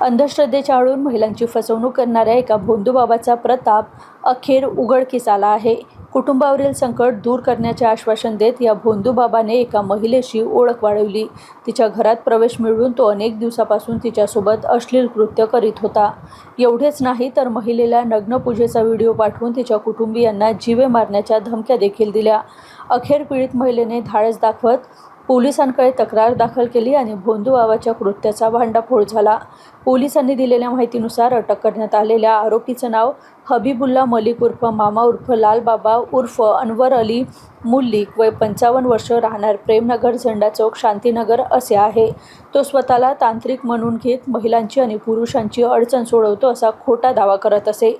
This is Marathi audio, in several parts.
अंधश्रद्धेच्या आळून महिलांची फसवणूक करणाऱ्या एका भोंदूबाबाचा प्रताप अखेर उघडकीस आला आहे. कुटुंबावरील संकट दूर करण्याचे आश्वासन देत या भोंदूबाबाने एका महिलेशी ओळख वाढवली. तिच्या घरात प्रवेश मिळवून तो अनेक दिवसापासून तिच्यासोबत अश्लील कृत्य करीत होता. एवढेच नाही तर महिलेला नग्नपूजेचा व्हिडिओ पाठवून तिच्या कुटुंबियांना जीवे मारण्याच्या धमक्या देखील दिल्या. अखेर पीडित महिलेने धाडस दाखवत पोलिसांकडे तक्रार दाखल केली आणि भोंदूबाबाच्या कृत्याचा भांडाफोड झाला. पोलिसांनी दिलेल्या माहितीनुसार अटक करण्यात आलेल्या आरोपीचं नाव हबीबुल्ला मलिक उर्फ मामा उर्फ लालबाबा उर्फ अनवर अली मुल्लिक वय पंचावन्न वर्ष राहणार प्रेमनगर झेंडा चौक शांतीनगर असे आहे. तो स्वतःला तांत्रिक म्हणून घेत महिलांची आणि पुरुषांची अडचण सोडवतो असा खोटा दावा करत असे.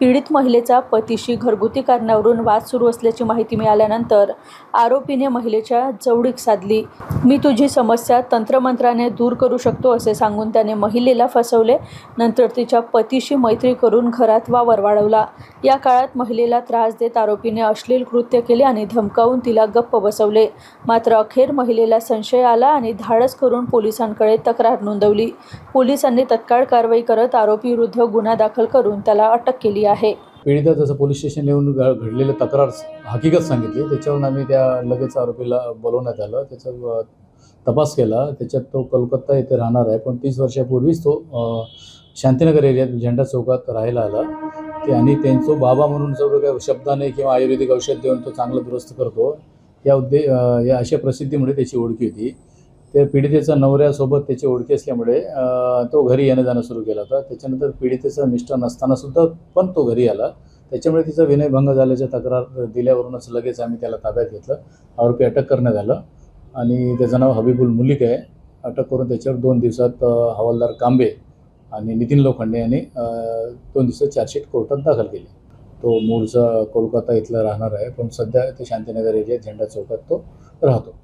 पीडित महिलेचा पतीशी घरगुती कारणावरून वाद सुरू असल्याची माहिती मिळाल्यानंतर आरोपीने महिलेच्या जवळीक साधली. मी तुझी समस्या तंत्रमंत्राने दूर करू शकतो असे सांगून त्याने महिलेला फसवले. नंतर तिच्या पतीशी मैत्री करून घरात वावर वाढवला. या काळात महिलेला त्रास देत आरोपीने अश्लील कृत्य केले आणि धमकावून तिला गप्प बसवले. मात्र अखेर महिलेला संशय आला आणि धाडस करून पोलिसांकडे तक्रार नोंदवली. पोलिसांनी तत्काळ कारवाई करत आरोपीविरुद्ध गुन्हा दाखल करून त्याला अटक केली आहे. पीडिता जसं पोलीस स्टेशन येऊन घ घडलेलं तक्रार हकीकत सांगितली. त्याच्यावरून आम्ही त्या लगेच आरोपीला बोलवण्यात आलं. त्याचा तपास केला. त्याच्यात तो कलकत्ता येथे राहणार आहे. पण तीस वर्षापूर्वीच तो शांतीनगर एरियात झेंडा चौकात राहायला आला. ते आणि त्यांचं बाबा म्हणून सर्व काही शब्दाने किंवा आयुर्वेदिक औषध देऊन तो चांगलं दुरुस्त करतो या उद्दे या अशा प्रसिद्धीमुळे त्याची ओळखी होती. त्या पीडितेचा नवऱ्यासोबत त्याची ओळखी असल्यामुळे तो घरी येणं जाणं सुरू केला होता. त्याच्यानंतर पीडितेचा मिस्टर नसताना सुद्धा पण तो घरी आला. त्याच्यामुळे तिचा विनयभंग झाल्याच्या तक्रार दिल्यावरूनच लगेच आम्ही त्याला ताब्यात घेतलं. आरोपी अटक करण्यात आलं आणि त्याचं नाव हबीबुल मुलिक आहे. अटक करून त्याच्यावर दोन दिवसात हवालदार कांबे आणि नितीन लोखंडे यांनी दोन दिवसात चार्जशीट कोर्टात दाखल केली. तो मूळचा कोलकाता इथला राहणार आहे. पण सध्या ते शांतीनगर एरियात झेंडा चौकात तो राहतो.